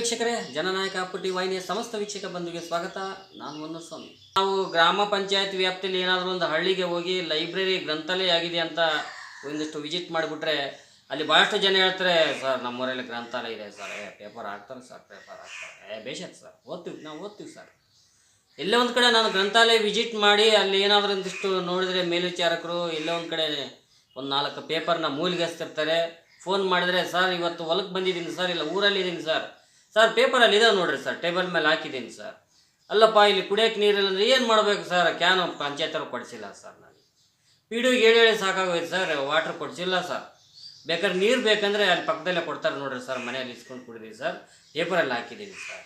ವೀಕ್ಷಕರೇ, ಜನನಾಯಕ ಪುಟ್ಟಿ ವಾಹಿನಿಯ ಸಮಸ್ತ ವೀಕ್ಷಕ ಬಂಧುಗೆ ಸ್ವಾಗತ. ನಾನು ಒಂದು ಸ್ವಾಮಿ. ನಾವು ಗ್ರಾಮ ಪಂಚಾಯತ್ ವ್ಯಾಪ್ತಿಯಲ್ಲಿ ಏನಾದರೂ ಒಂದು ಹಳ್ಳಿಗೆ ಹೋಗಿ ಲೈಬ್ರರಿ ಗ್ರಂಥಾಲಯ ಆಗಿದೆ ಅಂತ ಒಂದಿಷ್ಟು ವಿಸಿಟ್ ಮಾಡಿಬಿಟ್ರೆ ಅಲ್ಲಿ ಭಾಳಷ್ಟು ಜನ ಹೇಳ್ತಾರೆ, ಸರ್, ನಮ್ಮೂರಲ್ಲಿ ಗ್ರಂಥಾಲಯ ಇದೆ ಸರ್. ಏ, ಪೇಪರ್ ಹಾಕ್ತಾರೆ ಸರ್, ಪೇಪರ್ ಹಾಕ್ತಾರೆ. ಏ ಬೇಷತ್ ಸರ್. ಓದ್ತೀವಿ, ನಾವು ಓದ್ತೀವಿ ಸರ್. ಎಲ್ಲೇ ಒಂದು ಕಡೆ ನಾನು ಗ್ರಂಥಾಲಯ ವಿಸಿಟ್ ಮಾಡಿ ಅಲ್ಲಿ ಏನಾದರೂ ಒಂದಿಷ್ಟು ನೋಡಿದರೆ ಮೇಲ್ವಿಚಾರಕರು, ಎಲ್ಲೋ ಒಂದು ಕಡೆ ಒಂದು ನಾಲ್ಕು ಪೇಪರ್ನ ಮೂಲಿಗೆಸ್ತಿರ್ತಾರೆ. ಫೋನ್ ಮಾಡಿದ್ರೆ, ಸರ್, ಇವತ್ತು ಹೊಲಕ್ಕೆ ಬಂದಿದ್ದೀನಿ ಸರ್, ಇಲ್ಲ ಊರಲ್ಲಿ ಇದ್ದೀನಿ ಸರ್. ಸರ್ ಪೇಪರಲ್ಲಿ ಇದಾವೆ ನೋಡ್ರಿ ಸರ್ ಟೇಬಲ್ ಮೇಲೆ ಹಾಕಿದ್ದೀನಿ ಸರ್ ಅಲ್ಲಪ್ಪ, ಇಲ್ಲಿ ಕುಡಿಯೋಕೆ ನೀರಿಲ್ಲ ಅಂದ್ರೆ ಏನು ಮಾಡಬೇಕು ಸರ್ ಕ್ಯಾನು ಪಂಚಾಯತ್ ಅವ್ರು ಕೊಡಿಸಿಲ್ಲ ಸರ್ ನಾನು ಪಿಡಿಗೆ ಹೇಳಿ ಹೇಳಿ ಸಾಕಾಗೋಯ್ತು ಸರ್ ವಾಟ್ರ್ ಕೊಡಿಸಿಲ್ಲ ಸರ್ ಬೇಕಾದ್ರೆ ನೀರು ಬೇಕಂದ್ರೆ ಅಲ್ಲಿ ಪಕ್ಕದಲ್ಲೇ ಕೊಡ್ತಾರೆ ನೋಡ್ರಿ ಸರ್ ಮನೆಯಲ್ಲಿ ಇಸ್ಕೊಂಡು ಕುಡಿದೀವಿ ಸರ್ ಪೇಪರಲ್ಲಿ ಹಾಕಿದ್ದೀನಿ ಸರ್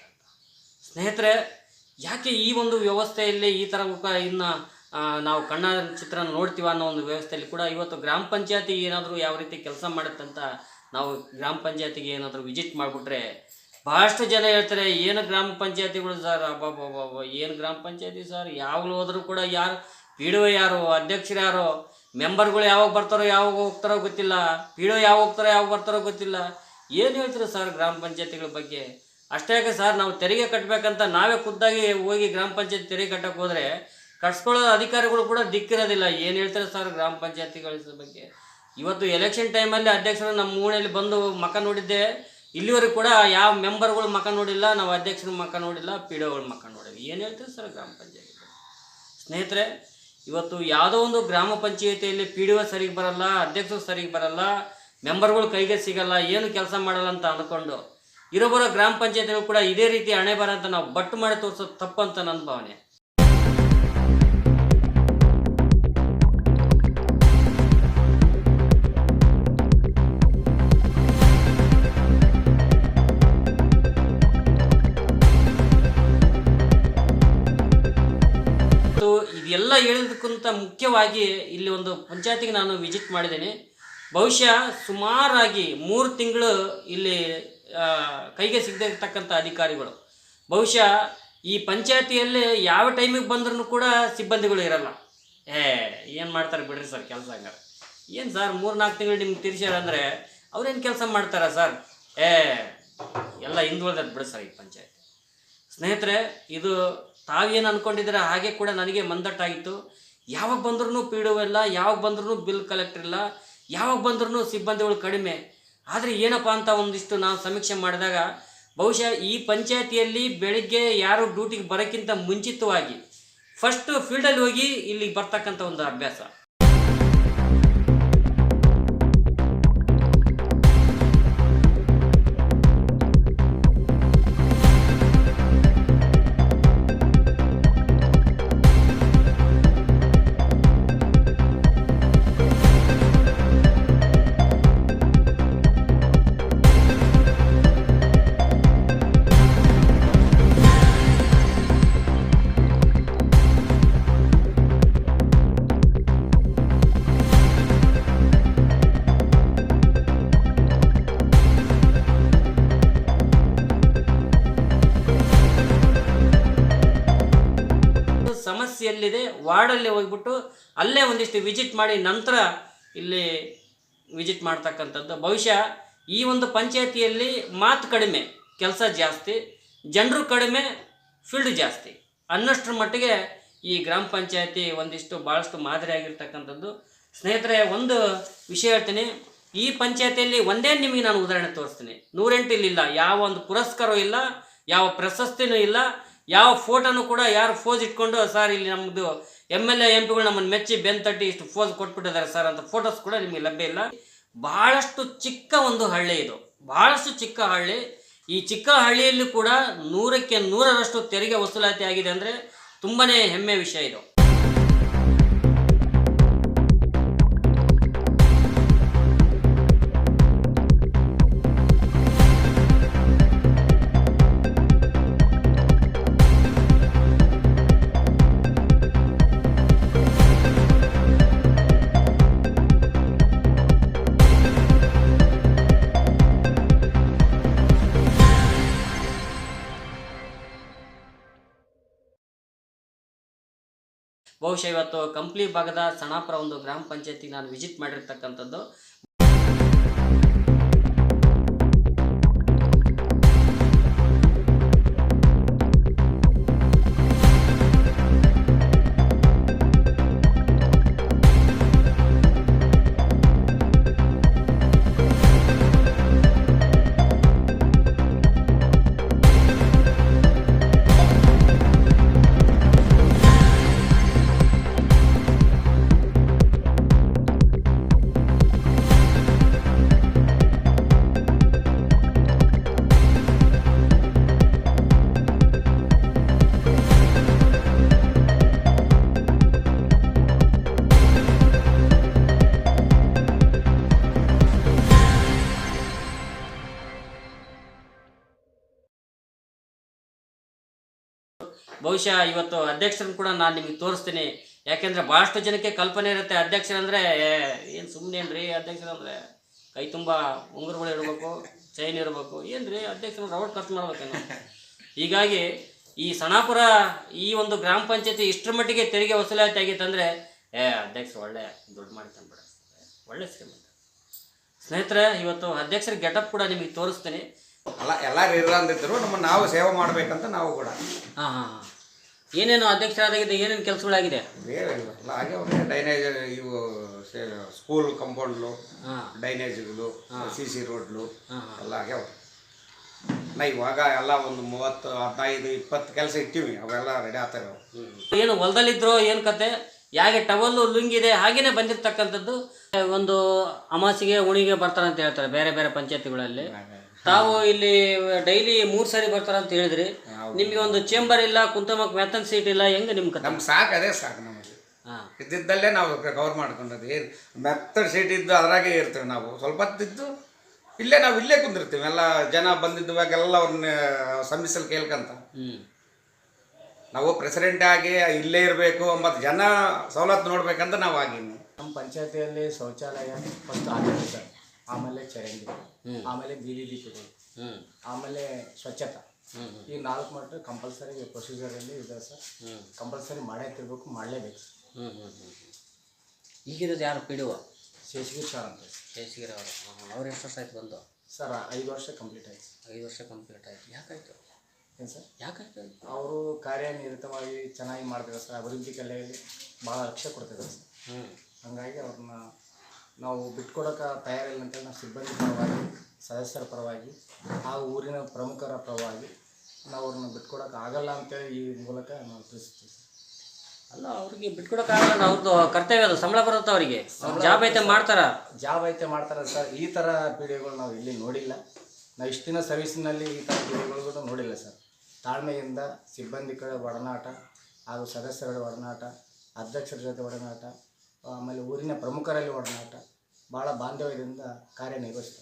ಸ್ನೇಹಿತರೆ, ಯಾಕೆ ಈ ಒಂದು ವ್ಯವಸ್ಥೆಯಲ್ಲಿ ಈ ಥರ ಇನ್ನು ನಾವು ಕಣ್ಣ ಚಿತ್ರ ನೋಡ್ತೀವ ಅನ್ನೋ ಒಂದು ವ್ಯವಸ್ಥೆಯಲ್ಲಿ ಕೂಡ ಇವತ್ತು ಗ್ರಾಮ ಪಂಚಾಯತಿ ಏನಾದರೂ ಯಾವ ರೀತಿ ಕೆಲಸ ಮಾಡುತ್ತಂತ ನಾವು ಗ್ರಾಮ ಪಂಚಾಯತಿಗೆ ಏನಾದರೂ ವಿಸಿಟ್ ಮಾಡಿಬಿಟ್ರೆ ಭಾಳಷ್ಟು ಜನ ಹೇಳ್ತಾರೆ, ಏನು ಗ್ರಾಮ ಪಂಚಾಯತಿಗಳು ಸರ್? ಅಬ್ಬಬ್ಬಬ್ಬ ಏನು ಗ್ರಾಮ ಪಂಚಾಯತಿ ಸರ್? ಯಾವಾಗಲೂ ಹೋದರೂ ಕೂಡ ಯಾರು, ಪಿ ಡಿ ಒ ಯಾರು, ಅಧ್ಯಕ್ಷರು ಯಾರು, ಮೆಂಬರ್ಗಳು ಯಾವಾಗ ಬರ್ತಾರೋ ಯಾವಾಗ ಹೋಗ್ತಾರೋ ಗೊತ್ತಿಲ್ಲ, ಪಿ ಡಿ ಒ ಯಾವಾಗ ಹೋಗ್ತಾರೋ ಯಾವಾಗ ಬರ್ತಾರೋ ಗೊತ್ತಿಲ್ಲ. ಏನು ಹೇಳ್ತೀರಿ ಸರ್ ಗ್ರಾಮ ಪಂಚಾಯತಿಗಳ ಬಗ್ಗೆ? ಅಷ್ಟೇ ಯಾಕೆ ಸರ್, ನಾವು ತೆರಿಗೆ ಕಟ್ಟಬೇಕಂತ ನಾವೇ ಖುದ್ದಾಗಿ ಹೋಗಿ ಗ್ರಾಮ ಪಂಚಾಯತ್ ತೆರಿಗೆ ಕಟ್ಟಕ್ಕೆ ಹೋದರೆ ಕಟ್ಸ್ಕೊಳ್ಳೋ ಅಧಿಕಾರಿಗಳು ಕೂಡ ದಿಕ್ಕಿರೋದಿಲ್ಲ. ಏನು ಹೇಳ್ತಾರೆ ಸರ್ ಗ್ರಾಮ ಪಂಚಾಯತಿಗಳ ಬಗ್ಗೆ? ಇವತ್ತು ಎಲೆಕ್ಷನ್ ಟೈಮಲ್ಲಿ ಅಧ್ಯಕ್ಷರು ನಮ್ಮ ಊರಲ್ಲಿ ಬಂದು ಮಕ ನೋಡಿದ್ದೆ. ಇಲ್ಲಿವರೆಗೂ ಕೂಡ ಯಾವ ಮೆಂಬರ್ಗಳು ಮಕ್ಕ ನೋಡಿಲ್ಲ, ನಾವು ಅಧ್ಯಕ್ಷರ ಮಕ್ಕ ನೋಡಿಲ್ಲ, ಪಿ ಡಿ ಮಕ್ಕ ಮಕ ನೋಡಿಲ್ಲ. ಏನು ಹೇಳ್ತೀರಿ ಸರ್ ಗ್ರಾಮ ಪಂಚಾಯತಿ ಸ್ನೇಹಿತರೆ, ಇವತ್ತು ಯಾವುದೋ ಒಂದು ಗ್ರಾಮ ಪಂಚಾಯತಿಯಲ್ಲಿ ಪಿ ಡಿ ಒ ಸರಿಗೆ ಬರಲ್ಲ, ಅಧ್ಯಕ್ಷರು ಸರಿಗೆ ಬರಲ್ಲ, ಮೆಂಬರ್ಗಳು ಕೈಗೆ ಸಿಗಲ್ಲ, ಏನು ಕೆಲಸ ಮಾಡಲ್ಲ ಅಂತ ಅಂದ್ಕೊಂಡು ಇರೋ ಬರೋ ಗ್ರಾಮ ಪಂಚಾಯತಿಗಳು ಕೂಡ ಇದೇ ರೀತಿ ಹಣೆ ಬರ ಅಂತ ನಾವು ಬಟ್ಟು ಮಾಡಿ ತೋರಿಸೋದು ತಪ್ಪು ಅಂತ ನನ್ನ ಭಾವನೆ. ಹೇಳೋದಕ್ಕಿಂತ ಮುಖ್ಯವಾಗಿ ಇಲ್ಲಿ ಒಂದು ಪಂಚಾಯತಿಗೆ ನಾನು ವಿಸಿಟ್ ಮಾಡಿದ್ದೇನೆ. ಬಹುಶಃ ಸುಮಾರಾಗಿ ಮೂರು ತಿಂಗಳು ಇಲ್ಲಿ ಕೈಗೆ ಕೈಗೆ ಸಿಗದಿರ್ತಕ್ಕಂಥ ಅಧಿಕಾರಿಗಳು. ಬಹುಶಃ ಈ ಪಂಚಾಯತಿಯಲ್ಲಿ ಯಾವ ಟೈಮಿಗೆ ಬಂದ್ರೂ ಕೂಡ ಸಿಬ್ಬಂದಿಗಳು ಇರಲ್ಲ. ಏ, ಏನು ಮಾಡ್ತಾರೆ ಬಿಡ್ರಿ ಸರ್ ಕೆಲಸ ಹಂಗಾರೆ. ಏನು ಸರ್ ಮೂರು ನಾಲ್ಕು ತಿಂಗಳು ನಿಮ್ಗೆ ತಿರ್ಸ್ಯಾರ ಅಂದರೆ ಅವ್ರೇನು ಕೆಲಸ ಮಾಡ್ತಾರಾ ಸರ್? ಏ, ಎಲ್ಲ ಹಿಂದುಳಿದದ್ದು ಬಿಡಿ ಸರ್ ಈ ಪಂಚಾಯತ್. ಸ್ನೇಹಿತರೆ, ಇದು ತಾವೇನು ಅಂದ್ಕೊಂಡಿದ್ರೆ ಹಾಗೆ ಕೂಡ ನನಗೆ ಮಂದಟ್ಟಾಗಿತ್ತು. ಯಾವಾಗ ಬಂದ್ರೂ ಪಿ ಇಲ್ಲ, ಯಾವಾಗ ಬಂದ್ರೂ ಬಿಲ್ ಕಲೆಕ್ಟರ್ ಇಲ್ಲ, ಯಾವಾಗ ಬಂದ್ರೂ ಸಿಬ್ಬಂದಿಗಳು ಕಡಿಮೆ. ಆದರೆ ಏನಪ್ಪ ಅಂತ ಒಂದಿಷ್ಟು ನಾವು ಸಮೀಕ್ಷೆ ಮಾಡಿದಾಗ, ಬಹುಶಃ ಈ ಪಂಚಾಯತಿಯಲ್ಲಿ ಬೆಳಿಗ್ಗೆ ಯಾರು ಡ್ಯೂಟಿಗೆ ಬರೋಕ್ಕಿಂತ ಮುಂಚಿತವಾಗಿ ಫಸ್ಟ್ ಫೀಲ್ಡಲ್ಲಿ ಹೋಗಿ ಇಲ್ಲಿಗೆ ಬರ್ತಕ್ಕಂಥ ಒಂದು ಅಭ್ಯಾಸ. ಎಲ್ಲಿದೆ ವಾರ್ಡಲ್ಲಿ ಹೋಗ್ಬಿಟ್ಟು ಅಲ್ಲೇ ಒಂದಿಷ್ಟು ವಿಸಿಟ್ ಮಾಡಿ ನಂತರ ಇಲ್ಲಿ ವಿಸಿಟ್ ಮಾಡ್ತಕ್ಕಂಥದ್ದು. ಬಹುಶಃ ಈ ಒಂದು ಪಂಚಾಯತಿಯಲ್ಲಿ ಮಾತು ಕಡಿಮೆ, ಕೆಲಸ ಜಾಸ್ತಿ, ಜನರು ಕಡಿಮೆ, ಫೀಲ್ಡ್ ಜಾಸ್ತಿ. ಅನ್ನಷ್ಟರ ಮಟ್ಟಿಗೆ ಈ ಗ್ರಾಮ ಪಂಚಾಯತಿ ಒಂದಿಷ್ಟು ಭಾಳಷ್ಟು ಮಾದರಿಯಾಗಿರ್ತಕ್ಕಂಥದ್ದು ಸ್ನೇಹಿತರೆ, ಒಂದು ವಿಷಯ ಹೇಳ್ತೀನಿ. ಈ ಪಂಚಾಯತಿಯಲ್ಲಿ ಒಂದೇ ನಿಮಗೆ ನಾನು ಉದಾಹರಣೆ ತೋರಿಸ್ತೀನಿ. ನೂರೆಂಟು ಇಲ್ಲಿಲ್ಲ. ಯಾವ ಒಂದು ಪುರಸ್ಕಾರವೂ ಇಲ್ಲ, ಯಾವ ಪ್ರಶಸ್ತಿನೂ ಇಲ್ಲ ಯಾವ ಫೋಟೋನು ಕೂಡ ಯಾರು ಫೋಸ್ ಇಟ್ಕೊಂಡು, ಸರ್, ಇಲ್ಲಿ ನಮ್ಮದು ಎಂ ಎಲ್ ಎ ಎಂ ಪಿಗಳು ನಮ್ಮನ್ನು ಮೆಚ್ಚಿ ಬೆನ್ ತಟ್ಟಿ ಇಷ್ಟು ಫೋಸ್ ಕೊಟ್ಬಿಟ್ಟಿದ್ದಾರೆ ಸರ್ ಅಂತ ಫೋಟೋಸ್ ಕೂಡ ನಿಮಗೆ ಲಭ್ಯ ಇಲ್ಲ. ಬಹಳಷ್ಟು ಚಿಕ್ಕ ಒಂದು ಹಳ್ಳಿ ಇದು. ಬಹಳಷ್ಟು ಚಿಕ್ಕ ಹಳ್ಳಿ. ಈ ಚಿಕ್ಕ ಹಳ್ಳಿಯಲ್ಲಿ ಕೂಡ ನೂರಕ್ಕೆ ನೂರರಷ್ಟು ತೆರಿಗೆ ವಸೂಲಾತಿ ಆಗಿದೆ ಅಂದರೆ ತುಂಬಾ ಹೆಮ್ಮೆ ವಿಷಯ ಇದು. ಬಹುಶಃ ಇವತ್ತು ಕಂಪ್ಲಿ ಭಾಗದ ಸಣಾಪುರ ಒಂದು ಗ್ರಾಮ ಪಂಚಾಯತಿಗೆ ನಾನು ವಿಸಿಟ್ ಮಾಡಿರ್ತಕ್ಕಂಥದ್ದು. ಬಹುಶಃ ಇವತ್ತು ಅಧ್ಯಕ್ಷರನ್ನು ಕೂಡ ನಾನು ನಿಮಗೆ ತೋರಿಸ್ತೀನಿ. ಯಾಕೆಂದರೆ ಭಾಳಷ್ಟು ಜನಕ್ಕೆ ಕಲ್ಪನೆ ಇರುತ್ತೆ ಅಧ್ಯಕ್ಷರಂದರೆ ಏನು ಸುಮ್ಮನೆ ಏನು ರೀ ಅಧ್ಯಕ್ಷರಂದರೆ? ಕೈ ತುಂಬ ಉಂಗುರುಗಳು ಇರಬೇಕು ಚೈನ್ ಇರಬೇಕು. ಏನು ರೀ ಅಧ್ಯಕ್ಷರು ರೌಡ್ ಖರ್ಚು ಮಾಡ್ಬೇಕೇನು? ಹೀಗಾಗಿ ಈ ಸಣಾಪುರ ಈ ಒಂದು ಗ್ರಾಮ ಪಂಚಾಯತಿ ಇಷ್ಟರ ಮಟ್ಟಿಗೆ ತೆರಿಗೆ ವಸೂಲಾತಿ ಆಗಿತ್ತಂದರೆ ಏ ಅಧ್ಯಕ್ಷರು ಒಳ್ಳೆ ದುಡ್ಡು ಮಾಡ್ತಾನೆ ಬಿಡ ಒಳ್ಳೆ ಶ್ರೀಮಂತ. ಸ್ನೇಹಿತರೆ ಇವತ್ತು ಅಧ್ಯಕ್ಷರ ಗೆಟಪ್ ಕೂಡ ನಿಮಗೆ ತೋರಿಸ್ತೀನಿ. ಅಲ್ಲ ಎಲ್ಲರೂ ಇರಂದಿದ್ರು ನಮ್ಮ ನಾವು ಸೇವೆ ಮಾಡಬೇಕಂತ ನಾವು ಕೂಡ. ಹಾಂ ಹಾಂ ಹಾಂ. ಏನೇನು ಅಧ್ಯಕ್ಷರಾದಾಗಿದೆ ಏನೇನು ಕೆಲಸಗಳಾಗಿದೆ? ಹಾಗೆ ಅವ್ರೆ ಡೈನೇಜ್ ಇವು ಸ್ಕೂಲ್ ಕಂಪೌಂಡ್ಲು ಹಾಂ. ಡೈನೇಜ್ಗಳು ಸಿ ಸಿ ರೋಡ್ಲು ಎಲ್ಲ ಆಗ್ಯಾವ. ನಾ ಇವಾಗ ಎಲ್ಲ ಒಂದು ಮೂವತ್ತು ಹದಿನೈದು ಇಪ್ಪತ್ತು ಕೆಲಸ ಇಟ್ಟಿವಿ. ಅವೆಲ್ಲ ರೆಡಿ ಆಗ್ತಾರೆ ಏನು ಹೊಲದಲ್ಲಿದ್ರು ಏನು ಕತೆ? ಯಾಕೆ ಟವಲ್ಲು ಲುಂಗಿದೆ ಹಾಗೇನೆ ಬಂದಿರ್ತಕ್ಕಂಥದ್ದು. ಒಂದು ಅಮಾಸಿಗೆ ಉಣಿಗೆ ಬರ್ತಾರೆ ಅಂತ ಹೇಳ್ತಾರೆ ಬೇರೆ ಬೇರೆ ಪಂಚಾಯತಿಗಳಲ್ಲಿ. ತಾವು ಇಲ್ಲಿ ಡೈಲಿ ಮೂರ್ ಸಾರಿ ಬರ್ತಾರ ಅಂತ ಹೇಳಿದ್ರಿ. ನಿಮ್ಗೆ ಒಂದು ಚೇಂಬರ್ ಇಲ್ಲ ಕುಂತಮಕ್ ಮೆತ್ತನ್ ಸೀಟ್ ಇಲ್ಲ ಹೆಂಗೆ ನಿಮ್ ನಮ್ಗೆ ಸಾಕು ಅದೇ ಸಾಕು ನಮಗೆ. ಹಾಂ. ಇದ್ದಿದ್ದಲ್ಲೇ ನಾವು ಕವರ್ ಮಾಡ್ಕೊಂಡದ್ದು. ಏನು ಮೆತ್ತಡ್ ಸೀಟ್ ಇದ್ದು ಅದ್ರಾಗೆ ಇರ್ತೇವೆ ನಾವು. ಸ್ವಲ್ಪ ಹೊತ್ತಿದ್ದು ಇಲ್ಲೇ ನಾವು ಇಲ್ಲೇ ಕುಂದಿರ್ತೀವಿ. ಎಲ್ಲ ಜನ ಬಂದಿದ್ದವಾಗೆಲ್ಲ ಅವ್ರನ್ನ ಸಮಿಸಲ್ ಕೇಳ್ಕಂತ. ಹ್ಞೂ ನಾವು ಪ್ರೆಸಿಡೆಂಟ್ ಆಗಿ ಇಲ್ಲೇ ಇರಬೇಕು ಮತ್ತು ಜನ ಸವಲತ್ತು ನೋಡ್ಬೇಕಂತ ನಾವು ಆಗಿನಿ. ನಮ್ಮ ಪಂಚಾಯತಿಯಲ್ಲಿ ಶೌಚಾಲಯ ಫಸ್ಟ್ ಆಗಿದೆ ಸರ್ ಆಮೇಲೆ ಚರಂಡಿ. ಆಮೇಲೆ ಬೀದಿ ದೀಪಗಳು ಹ್ಞೂ ಆಮೇಲೆ ಸ್ವಚ್ಛತಾ. ಹ್ಞೂ ಈ ನಾಲ್ಕು ಮಟ್ಟ ಕಂಪಲ್ಸರಿ ಪ್ರೊಸೀಜರಲ್ಲಿ ಇದೆ ಸರ್. ಹ್ಞೂ ಕಂಪಲ್ಸರಿ ಮಾಡೇ ತಿರ್ಬೇಕು ಮಾಡಲೇಬೇಕು ಸರ್. ಹ್ಞೂ ಹ್ಞೂ ಹ್ಞೂ ಈಗಿರೋದು ಯಾರು ಪಿಡುವ? ಶೇಷಗಿರಿ ಸರ್ ಅಂತ. ಶೇಷಗಿರಿ ಅವರು. ಅವ್ರು ಎಷ್ಟು ವರ್ಷ ಆಯ್ತು ಬಂದು? ಸರ್ ಐದು ವರ್ಷ ಕಂಪ್ಲೀಟ್ ಆಯ್ತು ಐದು ವರ್ಷ ಕಂಪ್ಲೀಟ್ ಆಯ್ತು. ಯಾಕಾಯ್ತು? ಏನು ಸರ್? ಯಾಕಾಯ್ತು? ಅವರು ಕಾರ್ಯನಿರತವಾಗಿ ಚೆನ್ನಾಗಿ ಮಾಡ್ತಿದ್ದಾರೆ ಸರ್. ಅಭಿವೃದ್ಧಿ ಕಲೆಯಲ್ಲಿ ಭಾಳ ಲಕ್ಷ್ಯ ಕೊಡ್ತಿದ್ದಾರೆ ಸರ್. ಹ್ಞೂ ಹಾಗಾಗಿ ಅವ್ರನ್ನ ನಾವು ಬಿಟ್ಕೊಡೋಕೆ ತಯಾರಿಲ್ಲ ಅಂತೇಳಿ ನಾವು ಸಿಬ್ಬಂದಿ ಪರವಾಗಿ ಸದಸ್ಯರ ಪರವಾಗಿ ಆ ಊರಿನ ಪ್ರಮುಖರ ಪರವಾಗಿ ನಾವು ಅವ್ರನ್ನ ಬಿಟ್ಕೊಡೋಕೆ ಆಗಲ್ಲ ಅಂತೇಳಿ ಈ ಮೂಲಕ ನಾವು ತಿಳಿಸ್ತೀವಿ. ಸರ್ ಅಲ್ಲ ಅವ್ರಿಗೆ ಬಿಟ್ಕೊಡೋಕ್ಕಾಗಲ್ಲ ಅವ್ರದ್ದು ಕರ್ತವ್ಯ ಅದು. ಸಂಬಳ ಬರುತ್ತೆ ಅವರಿಗೆ? ಜಾಬ್ ಐತೆ ಮಾಡ್ತಾರ? ಜಾಬ್ ಐತೆ ಮಾಡ್ತಾರೆ ಸರ್. ಈ ಥರ ಪೀಳಿಗೆಗಳು ನಾವು ಇಲ್ಲಿ ನೋಡಿಲ್ಲ. ನಾವು ಇಷ್ಟು ದಿನ ಸರ್ವಿಸ್ನಲ್ಲಿ ಈ ಥರ ಪೀಳಿಗೆಗಳು ನೋಡಿಲ್ಲ ಸರ್. ತಾಳ್ಮೆಯಿಂದ ಸಿಬ್ಬಂದಿಗಳ ಒಡನಾಟ ಹಾಗೂ ಸದಸ್ಯರ ಒಡನಾಟ ಅಧ್ಯಕ್ಷರ ಜೊತೆ ಒಡನಾಟ ಆಮೇಲೆ ಊರಿನ ಪ್ರಮುಖರಲ್ಲಿ ಒಡನಾಟ ಭಾಳ ಬಾಂಧವ್ಯದಿಂದ ಕಾರ್ಯನಿರ್ವಹಿಸ್ತಾರೆ.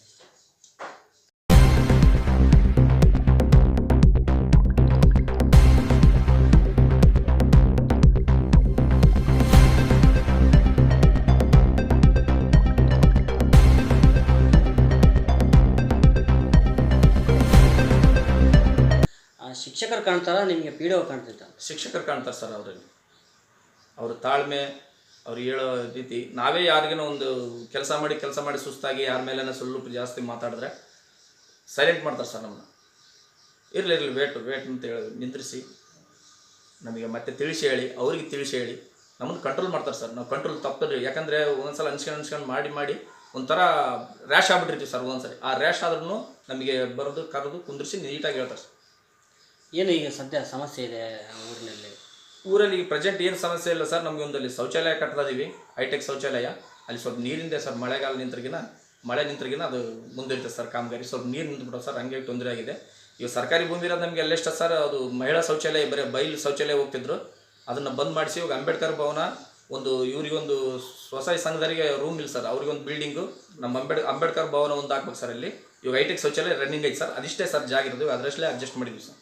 ಆ ಶಿಕ್ಷಕರು ಕಾಣ್ತಾರ? ನಿಮಗೆ ಪಿ ಡಿ ಒ ಕಾಣ್ತಿದ್ದ ಶಿಕ್ಷಕರು ಕಾಣ್ತಾರೆ ಸರ್ ಅವರಲ್ಲಿ. ಅವರು ತಾಳ್ಮೆ ಅವ್ರು ಹೇಳೋ ರೀತಿ, ನಾವೇ ಯಾರಿಗೇನೋ ಒಂದು ಕೆಲಸ ಮಾಡಿ ಕೆಲಸ ಮಾಡಿ ಸುಸ್ತಾಗಿ ಯಾರ ಮೇಲೆ ಸುಳ್ಳು ಜಾಸ್ತಿ ಮಾತಾಡಿದ್ರೆ ಸೈಲೆಂಟ್ ಮಾಡ್ತಾರೆ ಸರ್ ನಮ್ಮನ್ನ ಇರಲಿ ಇರಲಿ ವೇಟ್ ವೇಟ್ ಅಂತ ಹೇಳಿ ನಿಂದ್ರಿಸಿ ನಮಗೆ ಮತ್ತೆ ತಿಳಿಸಿ ಹೇಳಿ, ಅವ್ರಿಗೆ ತಿಳಿಸಿ ಹೇಳಿ. ನಮ್ಮನ್ನು ಕಂಟ್ರೋಲ್ ಮಾಡ್ತಾರೆ ಸರ್. ನಾವು ಕಂಟ್ರೋಲ್ ತಪ್ಪದ್ರಿ, ಯಾಕಂದರೆ ಒಂದೊಂದ್ಸಲ ಅನ್ಸ್ಕೊಂಡು ಅನ್ಸ್ಕೊಂಡು ಮಾಡಿ ಮಾಡಿ ಒಂಥರ ರ್ಯಾಶ್ ಆಗ್ಬಿಟ್ಟಿರ್ತೀವಿ ಸರ್ ಒಂದೊಂದ್ಸರಿ. ಆ ರ್ಯಾಶ್ ಆದ್ರೂ ನಮಗೆ ಬರೋದು, ಕರೆದು ಕುಂದಿರಿಸಿ ನೀಟಾಗಿ ಹೇಳ್ತಾರೆ ಸರ್. ಏನು ಈಗ ಸದ್ಯ ಸಮಸ್ಯೆ ಇದೆ ಊರಿನಲ್ಲಿ? ಊರಲ್ಲಿ ಪ್ರೆಸೆಂಟ್ ಏನು ಸಮಸ್ಯೆ ಇಲ್ಲ ಸರ್ ನಮಗೆ ಒಂದಲ್ಲಿ ಶೌಚಾಲಯ ಕಟ್ತಾ ಇದೀವಿ ಹೈಟೆಕ್ ಶೌಚಾಲಯ. ಅಲ್ಲಿ ಸ್ವಲ್ಪ ನೀರಿಂದ ಸರ್ ಮಳೆಗಾಲ ನಿಂತ್ರಿಗಿನ, ಮಳೆ ನಿಂತ್ರಿಗಿನ ಅದು ಮುಂದಿರುತ್ತೆ ಸರ್ ಕಾಮಗಾರಿ. ಸ್ವಲ್ಪ ನೀರು ನಿಂತ್ಬಿಟ್ಟು ಸರ್ ಹಂಗೆ ತೊಂದರೆ ಆಗಿದೆ. ಈಗ ಸರ್ಕಾರಿ ಭೂಮಿ ಇರೋದು ನಮಗೆ ಅಲ್ಲೆಷ್ಟ ಸರ್ ಅದು ಮಹಿಳಾ ಶೌಚಾಲಯ, ಬರೀ ಬೈಲ್ ಶೌಚಾಲಯ ಹೋಗ್ತಿದ್ರು. ಅದನ್ನು ಬಂದ್ ಮಾಡಿಸಿ, ಇವಾಗ ಅಂಬೇಡ್ಕರ್ ಭವನ ಒಂದು ಇವರಿಗೊಂದು ಸ್ವಸಹಾಯ ಸಂಘದವರಿಗೆ ರೂಮ್ ಇಲ್ಲ ಸರ್ ಅವ್ರಿಗೊಂದು ಬಿಲ್ಡಿಂಗು ನಮ್ಮ ಅಂಬೇಡ್, ಅಂಬೇಡ್ಕರ್ ಭವನ ಒಂದು ಹಾಕ್ಬೇಕು ಸರ್ ಅಲ್ಲಿ. ಇವಾಗ ಹೈಟೆಕ್ ಶೌಚಾಲಯ ರನ್ನಿಂಗ್ ಐತೆ ಸರ್ ಅದಿಷ್ಟೇ ಸರ್ ಜಾಗ ಇರೋದು. ಅದರಷ್ಟೇ ಅಡ್ಜಸ್ಟ್ ಮಾಡಿದ್ವಿ ಸರ್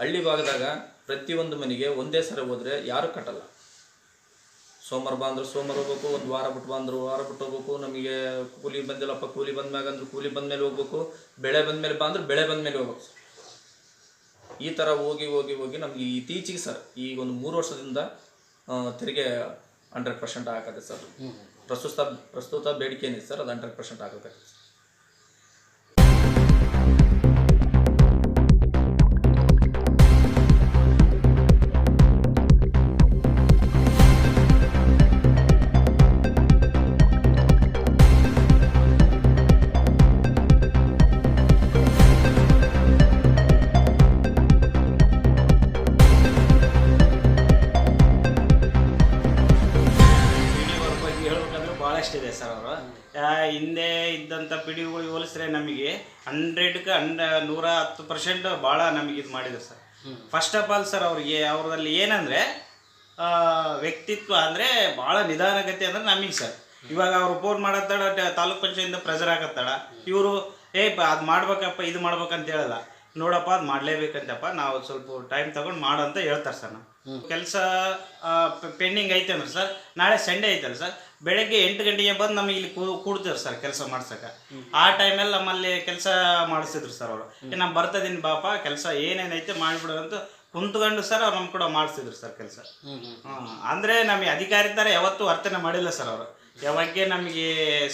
ಹಳ್ಳಿ ಭಾಗದಾಗ ಪ್ರತಿಯೊಂದು ಮನೆಗೆ ಒಂದೇ ಸರಿ ಹೋದರೆ ಯಾರೂ ಕಟ್ಟಲ್ಲ. ಸೋಮವಾರ ಬಾ ಅಂದ್ರೆ ಸೋಮವಾರ ಹೋಗ್ಬೇಕು ಒಂದು ವಾರ ಬಿಟ್ಟು ಬಾ ಅಂದ್ರೆ ವಾರ ಬಿಟ್ಟು ಹೋಗ್ಬೇಕು ನಮಗೆ ಕೂಲಿ ಬಂದಿಲ್ಲಪ್ಪ ಕೂಲಿ ಬಂದ್ಮ್ಯಾಗ ಅಂದ್ರೆ ಕೂಲಿ ಬಂದ್ಮೇಲೆ ಹೋಗ್ಬೇಕು ಬೆಳೆ ಬಂದಮೇಲೆ ಬಾ ಅಂದ್ರೆ ಬೆಳೆ ಬಂದ್ಮೇಲೆ ಹೋಗ್ಬೇಕು ಸರ್. ಈ ಥರ ಹೋಗಿ ಹೋಗಿ ಹೋಗಿ ನಮಗೆ ಇತ್ತೀಚೆಗೆ ಸರ್ ಈಗ ಒಂದು ಮೂರು ವರ್ಷದಿಂದ ತೆರಿಗೆ ಹಂಡ್ರೆಡ್ ಪರ್ಸೆಂಟ್ ಹಾಕತ್ತೆ ಸರ್. ಪ್ರಸ್ತುತ ಪ್ರಸ್ತುತ ಬೇಡಿಕೆ ಏನಿದೆ ಸರ್ ಅದು ಹಂಡ್ರೆಡ್ ಪರ್ಸೆಂಟ್ ಆಗುತ್ತೆ ಹಿಂದೆ ಇದ್ದಂಥ ಪಿಡಿಗಳಿಗೆ ಹೋಲಿಸ್ರೆ ನಮಗೆ ಹಂಡ್ರೆಡ್ಗೆ ಹಂಡ್ ನೂರ ಹತ್ತು ಪರ್ಸೆಂಟ್ ಭಾಳ ನಮಗೆ ಇದು ಮಾಡಿದ್ರು sir. First of all sir ಅವ್ರಿಗೆ ಅವ್ರದಲ್ಲಿ ಏನಂದರೆ ವ್ಯಕ್ತಿತ್ವ ಅಂದರೆ ಭಾಳ ನಿಧಾನಗತಿ ಅಂದ್ರೆ ನಮಗೆ ಸರ್ ಇವಾಗ ಅವ್ರು ಫೋನ್ ಮಾಡತ್ತಾಳ ತಾಲೂಕ್ ಪಂಚಾಯತಿಂದ ಪ್ರೆಸರ್ ಆಗತ್ತಾಳ ಇವರು ಏ ಅದು ಮಾಡ್ಬೇಕಪ್ಪ ಇದು ಮಾಡ್ಬೇಕಂತ ಹೇಳಲ್ಲ. ನೋಡಪ್ಪ ಅದು ಮಾಡಲೇಬೇಕಂತಪ್ಪ ನಾವು ಸ್ವಲ್ಪ ಟೈಮ್ ತಗೊಂಡು ಮಾಡು ಅಂತ ಹೇಳ್ತಾರೆ ಸರ್ ನಾವು ಕೆಲಸ ಪೆಂಡಿಂಗ್ ಐತೆ ಅಂದ್ರೆ ಸರ್ ನಾಳೆ ಸಂಡೇ ಐತಲ್ಲ ಸರ್ ಬೆಳಗ್ಗೆ ಎಂಟು ಗಂಟೆಗೆ ಬಂದು ನಮಗೆ ಇಲ್ಲಿ ಕೂ ಕೂಡ್ತಾರೆ ಸರ್ ಕೆಲಸ ಮಾಡ್ಸಕ್ಕೆ. ಆ ಟೈಮಲ್ಲಿ ನಮ್ಮಲ್ಲಿ ಕೆಲಸ ಮಾಡಿಸಿದ್ರು ಸರ್ ಅವರು. ನಾನು ಬರ್ತದೀನಿ ಬಾಪ ಕೆಲಸ ಏನೇನೈತೆ ಮಾಡಿಬಿಡು ಅಂತ ಕುಂತ್ಕೊಂಡು ಸರ್ ಅವ್ರು ನಮ್ಮ ಕೂಡ ಮಾಡಿಸಿದ್ರು ಸರ್ ಕೆಲಸ. ಅಂದರೆ ನಮಗೆ ಅಧಿಕಾರಿ ಥರ ಯಾವತ್ತೂ ವರ್ತನೆ ಮಾಡಿಲ್ಲ ಸರ್ ಅವರು. ಯಾವಾಗೆ ನಮಗೆ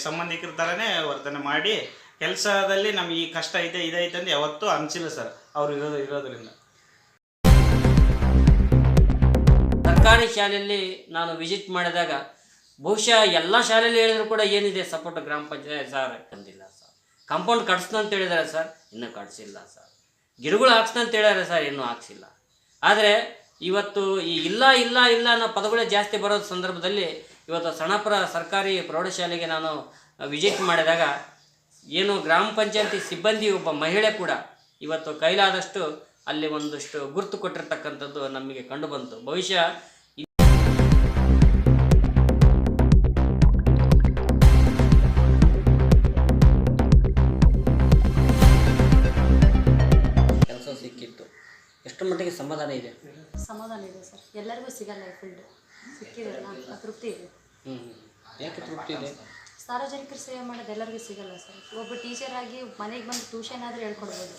ಸಂಬಂಧಿಕರ ಥರನೇ ವರ್ತನೆ ಮಾಡಿ ಕೆಲಸದಲ್ಲಿ ನಮ್ಗೆ ಈ ಕಷ್ಟ ಐತೆ ಇದೈತೆ ಅಂತ ಯಾವತ್ತೂ ಅನಿಸಿಲ್ಲ ಸರ್ ಅವ್ರು ಇರೋದು ಇರೋದ್ರಿಂದ. ಸರ್ಕಾರಿ ಶಾಲೆಯಲ್ಲಿ ನಾನು ವಿಸಿಟ್ ಮಾಡಿದಾಗ ಬಹುಶಃ ಎಲ್ಲ ಶಾಲೆಯಲ್ಲಿ ಹೇಳಿದ್ರು ಕೂಡ ಏನಿದೆ? ಸಪೋರ್ಟ್ ಗ್ರಾಮ ಪಂಚಾಯತ್ ಸರ್ ಬಂದಿಲ್ಲ ಸರ್ ಕಾಂಪೌಂಡ್ ಕಟ್ಸ್ತು ಅಂತ ಹೇಳಿದ್ದಾರೆ ಸರ್ ಇನ್ನೂ ಕಟ್ಸಿಲ್ಲ ಸರ್ ಗಿಡಗಳು ಹಾಕ್ಸ್ತು ಅಂತ ಹೇಳಿದ್ದಾರೆ ಸರ್ ಇನ್ನೂ ಹಾಕ್ಸಿಲ್ಲ. ಆದರೆ ಇವತ್ತು ಈ ಇಲ್ಲ ಇಲ್ಲ ಇಲ್ಲ ಅನ್ನೋ ಪದಗಳೇ ಜಾಸ್ತಿ ಬರೋ ಸಂದರ್ಭದಲ್ಲಿ ಇವತ್ತು ಸಣ್ಣಪುರ ಸರ್ಕಾರಿ ಪ್ರೌಢಶಾಲೆಗೆ ನಾನು ವಿಜಿಟ್ ಮಾಡಿದಾಗ ಏನು ಗ್ರಾಮ ಪಂಚಾಯತಿ ಸಿಬ್ಬಂದಿ ಒಬ್ಬ ಮಹಿಳೆ ಕೂಡ ಇವತ್ತು ಕೈಲಾದಷ್ಟು ಅಲ್ಲಿ ಒಂದಷ್ಟು ಗುರುತು ಕೊಟ್ಟಿರ್ತಕ್ಕಂಥದ್ದು ನಮಗೆ ಕಂಡುಬಂತು ಬಹುಶಃ ಸಮಾಧಾನ ಇದೆ? ಸಮಾಧಾನ ಇದೆ ಸರ್. ಎಲ್ಲರಿಗೂ ಸಿಗಲ್ಲ ಈ ಫೀಲ್ಡ್ ಸಿಕ್ಕಿದೆಲ್ಲ ತೃಪ್ತಿ ಇದೆ. ಹ್ಞೂ ಯಾಕೆ ತೃಪ್ತಿ ಇದೆ? ಸಾರ್ವಜನಿಕರು ಸೇವೆ ಮಾಡೋದು ಎಲ್ಲರಿಗೂ ಸಿಗಲ್ಲ ಸರ್. ಒಬ್ಬ ಟೀಚರ್ ಆಗಿ ಮನೆಗೆ ಬಂದು ಟ್ಯೂಷನ್ ಆದರೂ ಹೇಳ್ಕೊಡ್ಬೋದು.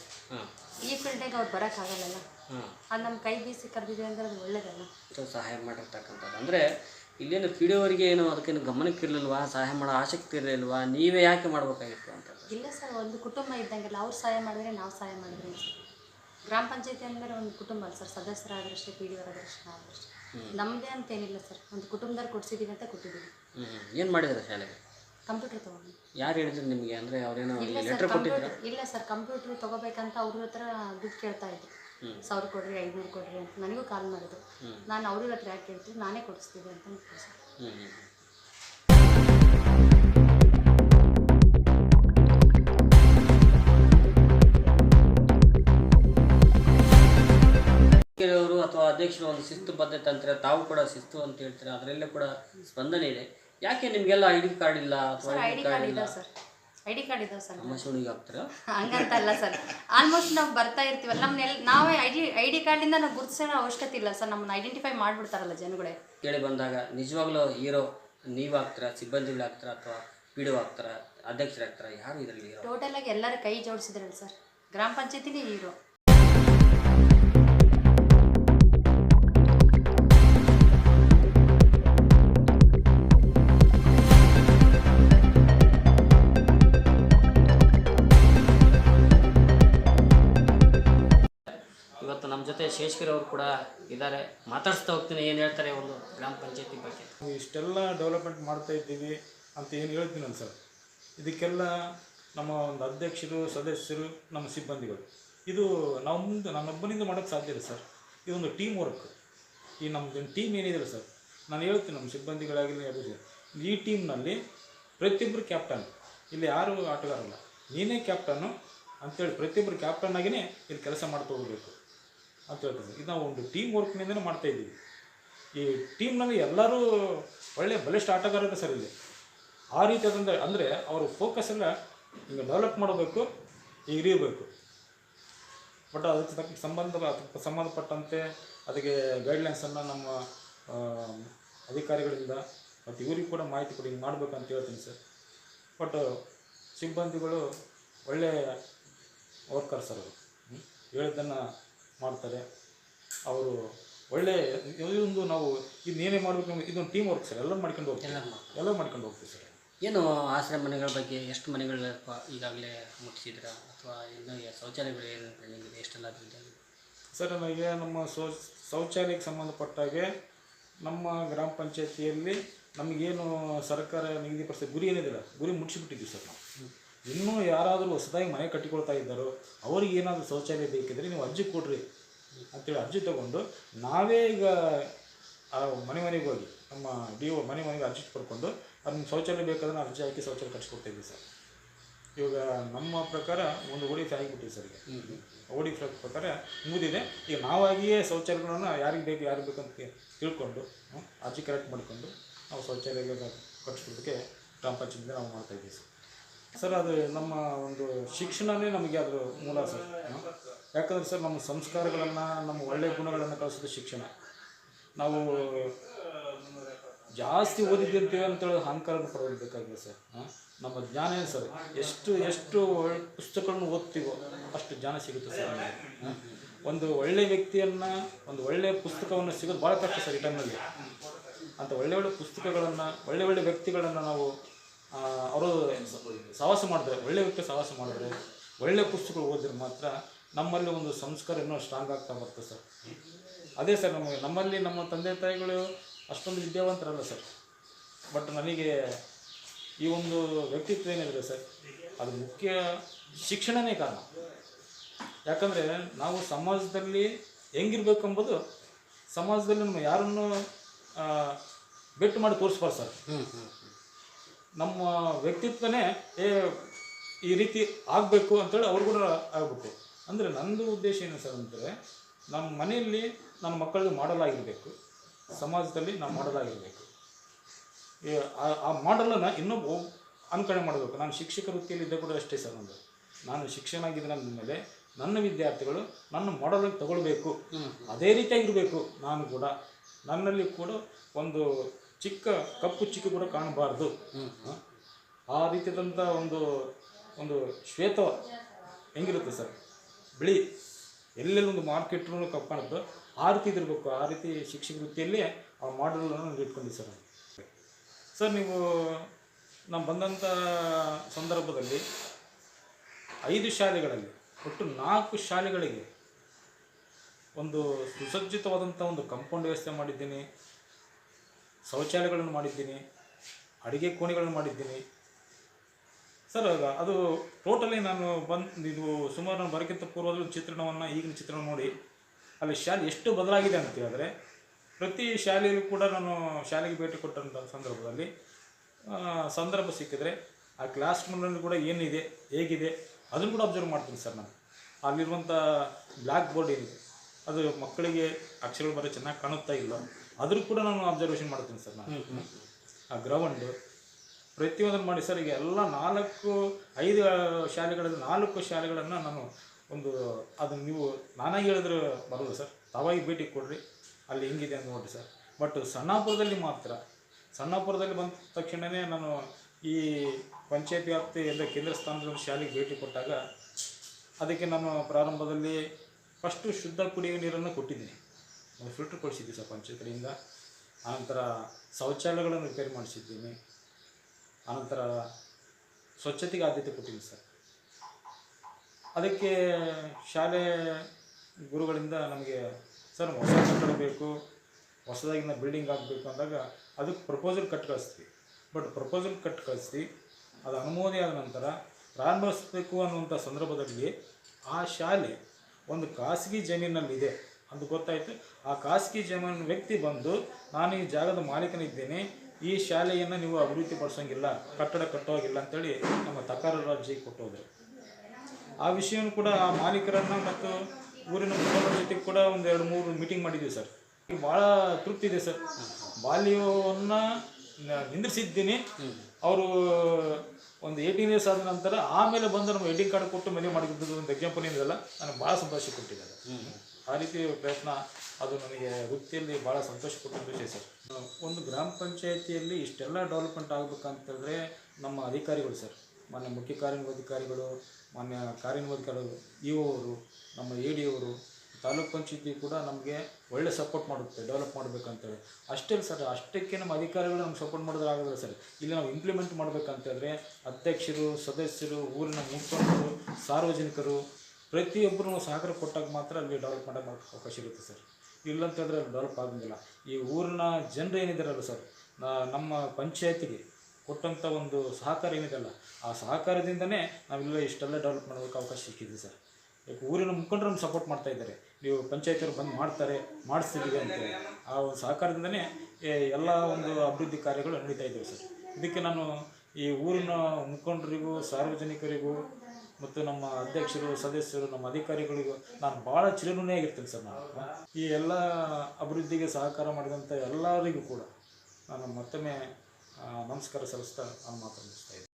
ಈ ಫೀಲ್ಡಿಗೆ ಅವ್ರು ಬರೋಕ್ಕಾಗಲ್ಲಲ್ಲ ಅದು ನಮ್ಮ ಕೈ ಬೀಸಿ ಕರೆದಿದೆ ಅಂದರೆ ಅದು ಒಳ್ಳೇದಲ್ಲ ಸಹಾಯ ಮಾಡಿರ್ತಕ್ಕಂಥದ್ದು. ಅಂದರೆ ಇಲ್ಲೇನು ಪೀಡಿಯೋರಿಗೆ ಏನು ಅದಕ್ಕೇನು ಗಮನಕ್ಕೆ ಇರಲಿಲ್ವಾ ಸಹಾಯ ಮಾಡೋ ಆಸಕ್ತಿ ಇರಲಿಲ್ವಾ? ನೀವೇ ಯಾಕೆ ಮಾಡಬೇಕಾಗಿತ್ತು ಅಂತ? ಇಲ್ಲ ಸರ್ ಒಂದು ಕುಟುಂಬ ಇದ್ದಂಗೆಲ್ಲ ಅವ್ರು ಸಹಾಯ ಮಾಡಿದ್ರೆ ನಾವು ಸಹಾಯ ಮಾಡಿದ್ರೆ ಸರ್ ಗ್ರಾಮ ಪಂಚಾಯತಿ ಅಂದರೆ ಒಂದು ಕುಟುಂಬ ಸರ್ ಸದಸ್ಯರಾದ್ರಷ್ಟೇ ಪಿ ಡಿ ದರ್ಶನ ನಾವಾದ್ರಷ್ಟೇ ನಮ್ಮದೇ ಅಂತ ಏನಿಲ್ಲ ಸರ್ ಒಂದು ಕುಟುಂಬದವ್ರು ಕೊಡ್ಸಿದ್ದೀವಿ ಅಂತ ಕೊಟ್ಟಿದ್ದೀವಿ. ಏನು ಮಾಡಿದ್ರೆ ಶಾಲೆಗೆ? ಕಂಪ್ಯೂಟರ್ ತೊಗೊಂಡು ಯಾರು ಹೇಳಿದ್ರು ನಿಮಗೆ? ಅಂದರೆ ಅವರೇನೋ ಇಲ್ಲ ಸರ್ ಲೆಟ್ರ್ ಕೊಟ್ಟಿದ್ರು? ಕಂಪ್ಯೂಟರ್ ಇಲ್ಲ ಸರ್ ಕಂಪ್ಯೂಟರ್ ತೊಗೋಬೇಕಂತ ಅವ್ರ ಹತ್ರ ದುಡ್ಡು ಕೇಳ್ತಾ ಇದ್ರು. ಸಾವಿರ ಕೊಡ್ರಿ ಐದುನೂರು ಕೊಡ್ರಿ ಅಂತ ನನಗೂ ಕಾಲ್ ಮಾಡಿದ್ರು. ನಾನು ಅವ್ರ ಹತ್ರ ಯಾಕೆ ಕೇಳ್ತೀನಿ ನಾನೇ ಕೊಡಿಸ್ತೀನಿ ಅಂತ ಸರ್. ಹ್ಞೂ ಹ್ಞೂ ಅಧ್ಯಕ್ಷರು ಒಂದು ಶಿಸ್ತು ಬದ್ಧತೆ ಅಂತಾರೆ ತಾವು ಕೂಡ ಶಿಸ್ತು ಅಂತ ಹೇಳ್ತಾರೆ ಅದರಲ್ಲೇ ಕೂಡ ಸ್ಪಂದನೆ ಇದೆ. ಯಾಕೆ ನಿಮಗೆಲ್ಲ ಐ ಡಿ ಕಾರ್ಡ್ ಇಲ್ಲ ಅಥವಾ ಸರ್ ಐ ಡಿ ಕಾರ್ಡ್ ಇಲ್ಲ? ಸರ್ ಐ ಡಿ ಕಾರ್ಡ್ ಇದಾವೆ ಸರ್ ಮಸೂಣಿಗೆ ಹಾಕ್ತೀರಾ? ಹಂಗಂತಲ್ಲ ಸರ್ ಆಲ್ಮೋಸ್ಟ್ ನಾವು ಬರ್ತಾ ಇರ್ತೀವಲ್ಲ ನಮ್ಮನ್ನೆಲ್ಲ ನಾವೇ ಐ ಡಿ ಐ ಡಿ ಕಾರ್ಡಿಂದ ನಾವು ಗುರುತಿಸೋ ಅವಶ್ಯಕತೆ ಇಲ್ಲ ಸರ್ ನಮ್ಮನ್ನ ಐಡೆಂಟಿಫೈ ಮಾಡಿಬಿಡ್ತಾರಲ್ಲ ಜನಗಳೇ. ಕೇಳಿ ಬಂದಾಗ ನಿಜವಾಗ್ಲೂ ಹೀರೋ ನೀವು ಆಗ್ತೀರಾ ಸಿಬ್ಬಂದಿಗಳು ಆಗ್ತೀರಾ ಅಥವಾ ಪಿ ಡಿ ಆಗ್ತಾರಾ ಅಧ್ಯಕ್ಷರಾಗ್ತಾರ ಯಾರು ಇದರಲ್ಲಿ ಟೋಟಲ್ ಆಗಿ ಎಲ್ಲರ ಕೈ ಜೋಡಿಸಿದ್ರಲ್ಲ ಸರ್ ಗ್ರಾಮ ಪಂಚಾಯತಿನೇ ಹೀರೋ ಅವರು ಕೂಡ ಇದ್ದಾರೆ. ಮಾತಾಡಿಸ್ತಾ ಹೋಗ್ತೀನಿ, ಏನು ಹೇಳ್ತಾರೆ ಒಂದು ಗ್ರಾಮ ಪಂಚಾಯತಿ ಬಗ್ಗೆ. ಇಷ್ಟೆಲ್ಲ ಡೆವಲಪ್ಮೆಂಟ್ ಮಾಡ್ತಾ ಇದ್ದೀವಿ ಅಂತ ಏನು ಹೇಳ್ತೀನಿ ಸರ್? ಇದಕ್ಕೆಲ್ಲ ನಮ್ಮ ಒಂದು ಅಧ್ಯಕ್ಷರು, ಸದಸ್ಯರು, ನಮ್ಮ ಸಿಬ್ಬಂದಿಗಳು. ಇದು ನಮ್ಮದು ನನ್ನೊಬ್ಬನಿಂದ ಮಾಡೋಕ್ಕೆ ಸಾಧ್ಯ ಇಲ್ಲ ಸರ್. ಇದೊಂದು ಟೀಮ್ ವರ್ಕ್ ಈ ನಮ್ಮದು ಟೀಮ್ ಏನಿದೆ ಸರ್. ನಾನು ಹೇಳ್ತೀನಿ ನಮ್ಮ ಸಿಬ್ಬಂದಿಗಳಾಗಲಿ, ಅದು. ಈ ಟೀಮ್ನಲ್ಲಿ ಪ್ರತಿಯೊಬ್ಬರು ಕ್ಯಾಪ್ಟನ್ ಇಲ್ಲಿ ಯಾರು ಆಟಗಾರಲ್ಲ. ನೀನೇ ಕ್ಯಾಪ್ಟನ್ನು ಅಂತೇಳಿ ಪ್ರತಿಯೊಬ್ಬರು ಕ್ಯಾಪ್ಟನ್ ಆಗಿಯೇ ಇಲ್ಲಿ ಕೆಲಸ ಮಾಡ್ತಾ ಹೋಗಬೇಕು. ಅಂತ ಹೇಳ್ತೀನಿ. ಇದು ನಾವು ಒಂದು ಟೀಮ್ ವರ್ಕ್ನಿಂದನೇ ಮಾಡ್ತಾ ಇದ್ದೀವಿ. ಈ ಟೀಮ್ನಲ್ಲಿ ಎಲ್ಲರೂ ಒಳ್ಳೆಯ ಬಲಿಷ್ಠ ಆಟಗಾರರು ಸರ್ ಇಲ್ಲಿ. ಆ ರೀತಿಯಾದಂಥ ಅಂದರೆ ಅವರು ಫೋಕಸ್ ಎಲ್ಲ ಹಿಂಗೆ ಡೆವಲಪ್ ಮಾಡಬೇಕು, ಈಗ ಇರಬೇಕು. ಬಟ್ ಅದಕ್ಕೆ ತಕ್ಕ ಸಂಬಂಧ, ಅದಕ್ಕೆ ಸಂಬಂಧಪಟ್ಟಂತೆ ಅದಕ್ಕೆ ಗೈಡ್ಲೈನ್ಸನ್ನು ನಮ್ಮ ಅಧಿಕಾರಿಗಳಿಂದ ಮತ್ತು ಇವರಿಗೆ ಕೂಡ ಮಾಹಿತಿ ಕೊಡಿ, ಹಿಂಗೆ ಅಂತ ಹೇಳ್ತೀನಿ ಸರ್. ಬಟ್ ಸಿಬ್ಬಂದಿಗಳು ಒಳ್ಳೆಯ ವರ್ಕರ್ ಸರ್ ಅವರು. ಹೇಳಿದ್ದನ್ನು ಮಾಡ್ತಾರೆ. ಅವರು ಒಳ್ಳೆ ಇದೊಂದು ನಾವು ಇದನ್ನೇನೇ ಮಾಡಬೇಕು ನಮ್ಗೆ ಇದೊಂದು ಟೀಮ್ ವರ್ಕ್ ಸರ್. ಎಲ್ಲ ಮಾಡ್ಕೊಂಡು ಹೋಗ್ತೀವಿ. ಎಲ್ಲ ಮಾಡ್ಕೊಂಡು ಹೋಗ್ತೀವಿ ಸರ್. ಏನು ಆಶ್ರಯ ಮನೆಗಳ ಬಗ್ಗೆ ಎಷ್ಟು ಮನೆಗಳ ಈಗಾಗಲೇ ಮುಟ್ಟಿಸಿದ್ರ? ಅಥವಾ ಇನ್ನೂ ಶೌಚಾಲಯಗಳು ಏನು ಪೆಂಡಿಂಗ್ ಇದೆ? ಎಷ್ಟೆಲ್ಲ ಅಭಿವೃದ್ಧಿ ಆಗಿದೆ? ಸರ್ ನಮಗೆ ನಮ್ಮ ಶೌ ಶೌಚಾಲಯಕ್ಕೆ ಸಂಬಂಧಪಟ್ಟಾಗೆ ನಮ್ಮ ಗ್ರಾಮ ಪಂಚಾಯತಿಯಲ್ಲಿ ನಮಗೇನು ಸರ್ಕಾರ ನಿಗದಿಪಡಿಸಿದ ಗುರಿ ಏನಿದಿಲ್ಲ. ಗುರಿ ಮುಟ್ಟಿಸಿಬಿಟ್ಟಿದ್ವಿ ಸರ್ ನಾವು. ಇನ್ನೂ ಯಾರಾದರೂ ಹೊಸದಾಗಿ ಮನೆ ಕಟ್ಟಿಕೊಳ್ತಾ ಇದ್ದಾರೋ ಅವ್ರಿಗೆ ಏನಾದರೂ ಶೌಚಾಲಯ ಬೇಕಿದ್ರೆ ನೀವು ಅರ್ಜಿ ಕೊಡ್ರಿ ಅಂತೇಳಿ ಅರ್ಜಿ ತಗೊಂಡು ನಾವೇ ಈಗ ಆ ಮನೆ ಮನೆಗೆ ಹೋಗಿ, ನಮ್ಮ ಡಿ ಒ ಮನೆ ಮನೆಗೆ ಅರ್ಜಿ ಪಡ್ಕೊಂಡು ಅದನ್ನ ಶೌಚಾಲಯ ಬೇಕಾದ್ರೆ ಅರ್ಜಿ ಹಾಕಿ ಶೌಚಾಲಯ ಕಟ್ಸ್ಕೊಡ್ತಾ ಇದ್ವಿ ಸರ್. ಇವಾಗ ನಮ್ಮ ಪ್ರಕಾರ ಒಂದು ಓಡಿ ಆಗಿಬಿಟ್ಟಿದೆ ಸರ್ ಈಗ. ಓಡಿ ಪ್ರಕಾರ ಮುಗಿದಿದೆ. ಈಗ ನಾವಾಗಿಯೇ ಶೌಚಾಲಯಗಳನ್ನು ಯಾರಿಗೆ ಬೇಕು ಯಾರಿಗೆ ಬೇಕು ಅಂತ ತಿಳ್ಕೊಂಡು ಅರ್ಜಿ ಕರೆಕ್ಟ್ ಮಾಡಿಕೊಂಡು ನಾವು ಶೌಚಾಲಯ ಕಟ್ಸ್ಕೊಡೋದಕ್ಕೆ ಗ್ರಾಮ ಪಂಚಾಯತಿಂದ ನಾವು ಮಾಡ್ತಾಯಿದ್ದೀವಿ ಸರ್. ಸರ್, ಅದು ನಮ್ಮ ಒಂದು ಶಿಕ್ಷಣನೇ ನಮಗೆ ಅದು ಮೂಲ ಸರ್ ಯಾಕಂದರೆ ಸರ್, ನಮ್ಮ ಸಂಸ್ಕಾರಗಳನ್ನು, ನಮ್ಮ ಒಳ್ಳೆಯ ಗುಣಗಳನ್ನು ಕಲಿಸೋದು ಶಿಕ್ಷಣ. ನಾವು ಜಾಸ್ತಿ ಓದಿದ್ದೀವಿ ಅಂತೇಳಿ ಅಹಂಕಾರ ಪಡಬೇಕಾಗಿದೆ ಸರ್ ನಮ್ಮ ಜ್ಞಾನ ಏನು ಸರ್, ಎಷ್ಟು ಎಷ್ಟು ಒಳ್ಳೆ ಪುಸ್ತಕಗಳನ್ನು ಓದ್ತೀವೋ ಅಷ್ಟು ಜ್ಞಾನ ಸಿಗುತ್ತೆ ಸರ್ ನಮಗೆ ಒಂದು ಒಳ್ಳೆ ವ್ಯಕ್ತಿಯನ್ನು, ಒಂದು ಒಳ್ಳೆಯ ಪುಸ್ತಕವನ್ನು ಸಿಗೋದು ಭಾಳ ಕಷ್ಟ ಸರ್ ಈ ಟೈಮಲ್ಲಿ ಅಂತ ಒಳ್ಳೆ ಒಳ್ಳೆ ಪುಸ್ತಕಗಳನ್ನು, ಒಳ್ಳೆ ಒಳ್ಳೆ ವ್ಯಕ್ತಿಗಳನ್ನು ನಾವು ಅವರು ಸಾಹಸ ಮಾಡಿದ್ರೆ, ಒಳ್ಳೆ ವ್ಯಕ್ತಿ ಸಾಹಸ ಮಾಡಿದ್ರೆ, ಒಳ್ಳೆ ಪುಸ್ತಕಗಳು ಓದಿದ್ರೆ ಮಾತ್ರ ನಮ್ಮಲ್ಲಿ ಒಂದು ಸಂಸ್ಕಾರ ಇನ್ನೂ ಸ್ಟ್ರಾಂಗ್ ಆಗ್ತಾ ಬರ್ತದೆ ಸರ್. ಅದೇ ಸರ್ ನಮಗೆ, ನಮ್ಮಲ್ಲಿ ನಮ್ಮ ತಂದೆ ತಾಯಿಗಳು ಅಷ್ಟೊಂದು ವಿದ್ಯಾವಂತರಲ್ಲ ಸರ್. ಬಟ್ ನನಗೆ ಈ ಒಂದು ವ್ಯಕ್ತಿತ್ವ ಏನಿದೆ ಸರ್, ಅದು ಮುಖ್ಯ ಶಿಕ್ಷಣನೇ ಕಾರಣ. ಯಾಕಂದರೆ ನಾವು ಸಮಾಜದಲ್ಲಿ ಹೆಂಗಿರ್ಬೇಕು ಎಂಬುದು ಸಮಾಜದಲ್ಲಿ ನಮ್ಮ ಯಾರನ್ನು ಬೆಟ್ಟು ಮಾಡಿ ತೋರಿಸ್ಬಾರ್ದು ಸರ್. ನಮ್ಮ ವ್ಯಕ್ತಿತ್ವನೇ ಏ ಈ ರೀತಿ ಆಗಬೇಕು ಅಂತೇಳಿ ಅವ್ರು ಕೂಡ ಆಗಬೇಕು ಅಂದರೆ ನಂದು ಉದ್ದೇಶ ಏನು ಸರ್ ಅಂದರೆ ನಮ್ಮ ಮನೆಯಲ್ಲಿ ನನ್ನ ಮಕ್ಕಳಿಗೆ ಮಾಡಲಾಗಿರಬೇಕು. ಸಮಾಜದಲ್ಲಿ ನಾವು ಮಾಡಲಾಗಿರಬೇಕು. ಆ- ಆ ಮಾಡಲನ್ನು ಇನ್ನೊಬ್ಬ ಅನುಕರಣೆ ಮಾಡಬೇಕು. ನಾನು ಶಿಕ್ಷಕ ವೃತ್ತಿಯಲ್ಲಿ ಇದ್ದ ಕೂಡ ಅಷ್ಟೇ ಸರ್ ನಂದು. ನಾನು ಶಿಕ್ಷಣ ಆಗಿದ್ದ ಮೇಲೆ ನನ್ನ ವಿದ್ಯಾರ್ಥಿಗಳು ನನ್ನ ಮಾಡಲನ್ನು ತಗೊಳ್ಬೇಕು. ಅದೇ ರೀತಿಯಾಗಿರಬೇಕು. ನಾನು ಕೂಡ ನನ್ನಲ್ಲಿ ಕೂಡ ಒಂದು ಚಿಕ್ಕ ಕಪ್ಪು ಚಿಕ್ಕ ಕೂಡ ಕಾಣಬಾರ್ದು? ಆ ರೀತಿಯಾದಂಥ ಒಂದು ಒಂದು ಶ್ವೇತ ಹೆಂಗಿರುತ್ತೆ ಸರ್? ಬಿಳಿ. ಎಲ್ಲೆಲ್ಲಿ ಒಂದು ಮಾರ್ಕೆಟ್ರು ಕಪ್ಪು ಕಾಣುತ್ತೋ ಆ ರೀತಿ ಇದಿರಬೇಕು ಆ ರೀತಿ ಶಿಕ್ಷಕ ವೃತ್ತಿಯಲ್ಲಿ ಆ ಮಾಡಲನ್ನು ಇಟ್ಕೊಂಡಿ ಸರ್. ಸರ್, ನೀವು ನಾವು ಬಂದಂಥ ಸಂದರ್ಭದಲ್ಲಿ ಐದು ಶಾಲೆಗಳಲ್ಲಿ, ಒಟ್ಟು ನಾಲ್ಕು ಶಾಲೆಗಳಿಗೆ ಒಂದು ಸುಸಜ್ಜಿತವಾದಂಥ ಒಂದು ಕಂಪೌಂಡ್ ವ್ಯವಸ್ಥೆ ಮಾಡಿದ್ದೀನಿ. ಶೌಚಾಲಯಗಳನ್ನು ಮಾಡಿದ್ದೀನಿ, ಅಡುಗೆ ಕೋಣೆಗಳನ್ನು ಮಾಡಿದ್ದೀನಿ. ಸರ್ ಅದು ಟೋಟಲಿ ನಾನು ಬಂದು, ಇದು ಸುಮಾರು ನಾನು ಬರೋಕ್ಕಿಂತ ಪೂರ್ವದಲ್ಲಿ ಚಿತ್ರಣವನ್ನು, ಈಗಿನ ಚಿತ್ರಣ ನೋಡಿ, ಅಲ್ಲಿ ಶಾಲೆ ಎಷ್ಟು ಬದಲಾಗಿದೆ ಅಂತ ಹೇಳಿದ್ರೆ, ಪ್ರತಿ ಶಾಲೆಯಲ್ಲೂ ಕೂಡ ನಾನು ಶಾಲೆಗೆ ಭೇಟಿ ಕೊಟ್ಟಂಥ ಸಂದರ್ಭದಲ್ಲಿ ಸಂದರ್ಭ ಸಿಕ್ಕಿದ್ರೆ, ಆ ಕ್ಲಾಸ್ ರೂಮ್ನಲ್ಲಿ ಕೂಡ ಏನಿದೆ, ಹೇಗಿದೆ, ಅದನ್ನು ಕೂಡ ಅಬ್ಸರ್ವ್ ಮಾಡ್ತೀನಿ ಸರ್ ನಾನು. ಅಲ್ಲಿರುವಂಥ ಬ್ಲ್ಯಾಕ್ ಬೋರ್ಡ್ ಏನಿದೆ, ಅದು ಮಕ್ಕಳಿಗೆ ಅಕ್ಷರಗಳು ಬರೋ ಚೆನ್ನಾಗಿ ಕಾಣುತ್ತಾ ಇಲ್ಲ. ಅದ್ರ ಕೂಡ ನಾನು ಅಬ್ಸರ್ವೇಷನ್ ಮಾಡ್ತೀನಿ ಸರ್ ನಾನು. ಆ ಗ್ರೌಂಡು ಪ್ರತಿಯೊಂದನ್ನು ಮಾಡಿ ಸರ್ ಈಗ ಎಲ್ಲ ನಾಲ್ಕು ಐದು ಶಾಲೆಗಳಲ್ಲಿ ನಾಲ್ಕು ಶಾಲೆಗಳನ್ನು ನಾನು ಒಂದು ಅದನ್ನು ನೀವು ನಾನಾಗಿ ಹೇಳಿದ್ರೆ ಬರೋದು ಸರ್. ತಾವಾಗಿ ಭೇಟಿ ಕೊಡ್ರಿ. ಅಲ್ಲಿ ಹೆಂಗಿದೆ ಅಂತ ನೋಡಿರಿ ಸರ್. ಬಟ್ ಸಣ್ಣಾಪುರದಲ್ಲಿ ಮಾತ್ರ ಸಣ್ಣಾಪುರದಲ್ಲಿ ಬಂದ ತಕ್ಷಣವೇ ನಾನು ಈ ಪಂಚಾಯತ್ ವ್ಯಾಪ್ತಿ ಎಲ್ಲ ಕೇಂದ್ರ ಸ್ಥಾನದ ಒಂದು ಶಾಲೆಗೆ ಭೇಟಿ ಕೊಟ್ಟಾಗ ಅದಕ್ಕೆ ನಾನು ಪ್ರಾರಂಭದಲ್ಲಿ ಫಸ್ಟು ಶುದ್ಧ ಕುಡಿಯುವ ನೀರನ್ನು ಕೊಟ್ಟಿದ್ದೀನಿ. ಒಂದು ಫಿಲ್ಟ್ರ್ ಕೊಡಿಸಿದ್ವಿ ಸರ್ ಪಂಚಾಯತ್ ಕಡೆಯಿಂದ ಆನಂತರ ಶೌಚಾಲಯಗಳನ್ನು ರಿಪೇರಿ ಮಾಡಿಸಿದ್ದೀನಿ. ಆನಂತರ ಸ್ವಚ್ಛತೆಗೆ ಆದ್ಯತೆ ಕೊಟ್ಟಿದ್ದೀನಿ ಸರ್. ಅದಕ್ಕೆ ಶಾಲೆ ಗುರುಗಳಿಂದ ನಮಗೆ, ಸರ್, ಹೊಸ ಕಟ್ಟಡ ಬೇಕು, ಹೊಸದಾಗಿನ ಬಿಲ್ಡಿಂಗ್ ಆಗಬೇಕು ಅಂದಾಗ ಅದಕ್ಕೆ ಪ್ರಪೋಸಲ್ ಕಟ್ ಕಳಿಸ್ತೀವಿ. ಬಟ್ ಪ್ರಪೋಸಲ್ ಕಟ್ ಕಳಿಸ್ತೀವಿ. ಅದು ಅನುಮೋದನೆ ಆದ ನಂತರ ಪ್ರಾರಂಭಿಸಬೇಕು ಅನ್ನುವಂಥ ಸಂದರ್ಭದಲ್ಲಿ ಆ ಶಾಲೆ ಒಂದು ಖಾಸಗಿ ಜಮೀನಲ್ಲಿದೆ ಅಂತ ಗೊತ್ತಾಯಿತು. ಆ ಖಾಸಗಿ ಜಮೀನಿನ ವ್ಯಕ್ತಿ ಬಂದು, ನಾನು ಈ ಜಾಗದ ಮಾಲೀಕನಿದ್ದೇನೆ. ಈ ಶಾಲೆಯನ್ನು ನೀವು ಅಭಿವೃದ್ಧಿ ಪಡಿಸೋಂಗಿಲ್ಲ ಕಟ್ಟಡ ಕಟ್ಟೋಗಿಲ್ಲ ಅಂತೇಳಿ ನಮ್ಮ ತಕರಾರು ಅರ್ಜಿ ಕೊಟ್ಟೋದ್ರು. ಆ ವಿಷಯವನ್ನು ಕೂಡ ಆ ಮಾಲೀಕರನ್ನ ಮತ್ತು ಊರಿನ ಮುಖಂಡರ ಜೊತೆ ಕೂಡ ಒಂದು ಎರಡು ಮೂರು ಮೀಟಿಂಗ್ ಮಾಡಿದ್ದೀವಿ ಸರ್. ಭಾಳ ತೃಪ್ತಿ ಇದೆ ಸರ್. ಬಾಲ್ಯವನ್ನು ನಿಂದ್ರಿಸಿದ್ದೀನಿ. ಅವರು ಒಂದು ಏಯ್ಟೀನ್ ಇಯರ್ಸ್ ಆದ ನಂತರ ಆಮೇಲೆ ಬಂದು ನಮ್ಮ ಎಡಿಂಗ್ ಕಾರ್ಡ್ ಕೊಟ್ಟು ಮನೆ ಮಾಡಿದ್ದು ಒಂದು ಎಕ್ಸಾಂಪಲ್ ಏನಿದೆಲ್ಲ ನನಗೆ ಭಾಳ ಸಂತೋಷ ಕೊಟ್ಟಿದ್ದಾರೆ. ಆ ರೀತಿ ಪ್ರಯತ್ನ ಅದು ನನಗೆ ವೃತ್ತಿಯಲ್ಲಿ ಭಾಳ ಸಂತೋಷ ಕೊಟ್ಟಂತ ವಿಷಯ ಸರ್. ಒಂದು ಗ್ರಾಮ ಪಂಚಾಯಿತಿಯಲ್ಲಿ ಇಷ್ಟೆಲ್ಲ ಡೆವಲಪ್ಮೆಂಟ್ ಆಗಬೇಕಂತಂದರೆ ನಮ್ಮ ಅಧಿಕಾರಿಗಳು ಸರ್. ಮಾನ್ಯ ಮುಖ್ಯ ಕಾರ್ಯನಿರ್ವಾಧಿಕಾರಿಗಳು ಮಾನ್ಯ ಕಾರ್ಯನಿರ್ವಾಧಿಕಾರಿಗಳು ಇ ಅವರು ನಮ್ಮ ಎ ಡಿ ಅವರು ತಾಲೂಕು ಪಂಚಾಯತಿ ಕೂಡ ನಮಗೆ ಒಳ್ಳೆ ಸಪೋರ್ಟ್ ಮಾಡುತ್ತೆ ಡೆವಲಪ್ ಮಾಡಬೇಕಂತೇಳಿ. ಅಷ್ಟೇ ಸರ್, ಅಷ್ಟಕ್ಕೆ ನಮ್ಮ ಅಧಿಕಾರಿಗಳು ನಮ್ಗೆ ಸಪೋರ್ಟ್ ಮಾಡಿದ್ರೆ ಆಗೋದಿಲ್ಲ ಸರ್. ಇಲ್ಲಿ ನಾವು ಇಂಪ್ಲಿಮೆಂಟ್ ಮಾಡಬೇಕಂತಂದರೆ ಅಧ್ಯಕ್ಷರು, ಸದಸ್ಯರು, ಊರಿನ ಮುಖಂಡರು, ಸಾರ್ವಜನಿಕರು ಪ್ರತಿಯೊಬ್ಬರು ಸಹಕಾರ ಕೊಟ್ಟಾಗ ಮಾತ್ರ ಅಲ್ಲಿ ಡೆವಲಪ್ ಮಾಡೋಕ್ಕೆ ಅವಕಾಶ ಇರುತ್ತೆ ಸರ್. ಇಲ್ಲ ಅಂತ ಹೇಳಿದ್ರೆ ಅಲ್ಲಿ ಡೆವಲಪ್ ಆಗೋದಿಲ್ಲ. ಈ ಊರಿನ ಜನರು ಏನಿದ್ದಾರಲ್ಲ ಸರ್ ನಮ್ಮ ಪಂಚಾಯತಿಗೆ ಕೊಟ್ಟಂಥ ಒಂದು ಸಹಕಾರ ಏನಿದೆಯಲ್ಲ, ಆ ಸಹಕಾರದಿಂದನೇ ನಾವೆಲ್ಲ ಇಷ್ಟೆಲ್ಲ ಡೆವಲಪ್ ಮಾಡೋದಕ್ಕೆ ಅವಕಾಶ ಸಿಕ್ಕಿದೆ ಸರ್. ಯಾಕೆ ಊರಿನ ಮುಖಂಡರು ನಮ್ಮ ಸಪೋರ್ಟ್ ಮಾಡ್ತಾ ಇದ್ದಾರೆ. ನೀವು ಪಂಚಾಯತಿಯವರು ಬಂದು ಮಾಡ್ತಾರೆ ಮಾಡಿಸ್ತಿದ್ದೀವಿ ಅಂತೇಳಿ ಆ ಒಂದು ಸಹಕಾರದಿಂದನೇ ಎಲ್ಲ ಒಂದು ಅಭಿವೃದ್ಧಿ ಕಾರ್ಯಗಳು ನಡೀತಾ ಇದ್ದಾವೆ ಸರ್. ಇದಕ್ಕೆ ನಾನು ಈ ಊರಿನ ಮುಖಂಡರಿಗೂ, ಸಾರ್ವಜನಿಕರಿಗೂ ಮತ್ತು ನಮ್ಮ ಅಧ್ಯಕ್ಷರು, ಸದಸ್ಯರು, ನಮ್ಮ ಅಧಿಕಾರಿಗಳಿಗೂ ನಾನು ಭಾಳ ಆಗಿರ್ತೀನಿ ಸರ್ ನಾನು. ಈ ಎಲ್ಲ ಅಭಿವೃದ್ಧಿಗೆ ಸಹಕಾರ ಮಾಡಿದಂಥ ಎಲ್ಲರಿಗೂ ಕೂಡ ನಾನು ಮತ್ತೊಮ್ಮೆ ನಮಸ್ಕಾರ ಸಲ್ಲಿಸ್ತಾ ನಾನು ಮಾತನಾಡಿಸ್ತಾ ಇದ್ದೀನಿ.